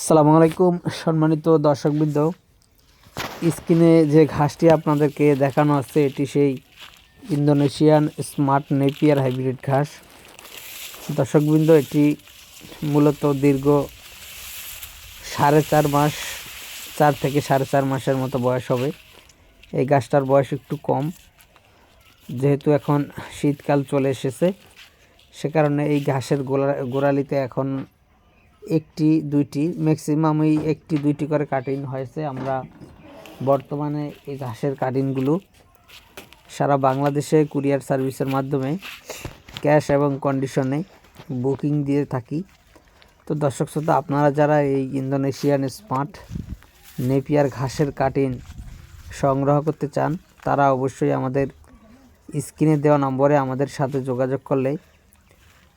আসসালামু আলাইকুম, সম্মানিত দর্শকবৃন্দ। স্ক্রিনে যে ঘাসটি আপনাদেরকে দেখানো আছে, এটি সেই ইন্দোনেশিয়ান স্মার্ট নেপিয়ার হাইব্রিড ঘাস। দর্শকবৃন্দ, এটি মূলত দীর্ঘ সাড়ে চার মাস, চার থেকে সাড়ে চার মাসের মতো বয়স হবে। এই গাছটার বয়স একটু কম। যেহেতু এখন শীতকাল চলে এসেছে, সে কারণে এই ঘাসের গোড়া গোড়ালিতে এখন একটি, দুইটি ম্যাক্সিমামই একটি, দুইটি করে কাটিং হয়েছে। আমরা বর্তমানে এই ঘাসের কাটিংগুলো সারা বাংলাদেশে কুরিয়ার সার্ভিসের মাধ্যমে ক্যাশ এবং কন্ডিশনে বুকিং দিয়ে থাকি। তো দর্শক শ্রোতা, আপনারা যারা এই ইন্দোনেশিয়ান স্মার্ট নেপিয়ার ঘাসের কাটিং সংগ্রহ করতে চান, তারা অবশ্যই আমাদের স্ক্রিনে দেওয়া নম্বরে আমাদের সাথে যোগাযোগ করলে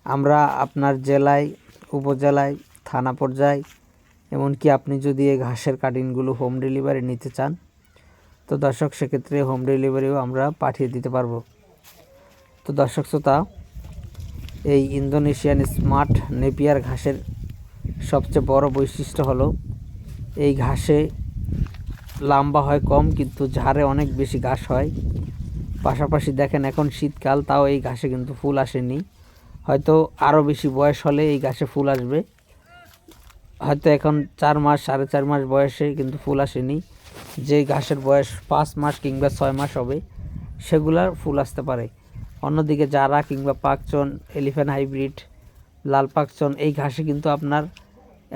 আমরা আপনার জেলায়, উপজেলায় থানা পর্যায়ে, এমনকি আপনি যদি এই ঘাসের কাটিংগুলো হোম ডেলিভারি নিতে চান, তো দর্শক, সেক্ষেত্রে হোম ডেলিভারিও আমরা পাঠিয়ে দিতে পারব। তো দর্শক শ্রোতা, এই ইন্দোনেশিয়ান স্মার্ট নেপিয়ার ঘাসের সবচেয়ে বড় বৈশিষ্ট্য হলো, এই ঘাসে লম্বা হয় কম, কিন্তু ঝাড়ে অনেক বেশি ঘাস হয়। পাশাপাশি দেখেন, এখন শীতকাল, তাও এই ঘাসে কিন্তু ফুল আসেনি। হয়তো আরও বেশি বয়স হলে এই গাছে ফুল আসবে। হয়তো এখন চার মাস, সাড়ে চার মাস বয়সে কিন্তু ফুল আসেনি। যে ঘাসের বয়স পাঁচ মাস কিংবা ছয় মাস হবে, সেগুলার ফুল আসতে পারে। অন্যদিকে জারা কিংবা পাকচন, এলিফ্যান্ট হাইব্রিড, লাল পাকচন, এই ঘাসে কিন্তু আপনার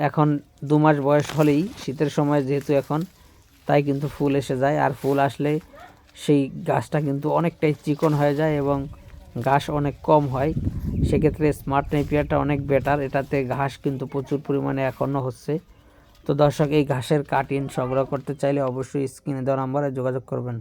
এখন দু মাস বয়স হলেই শীতের সময় যেহেতু এখন, তাই কিন্তু ফুল এসে যায়। আর ফুল আসলে সেই গাছটা কিন্তু অনেকটাই চিকন হয়ে যায় এবং ঘাস অনেক কম হয়, সেক্ষেত্রে স্মার্ট নেপিয়ারটা অনেক বেটার এটাতে ঘাস কিন্তু প্রচুর পরিমাণে এখনও হচ্ছে। তো দর্শক, এই ঘাসের কাটিন সংগ্রহ করতে চাইলে অবশ্যই স্ক্রিনে দেওয়া নাম্বারে যোগাযোগ করবেন।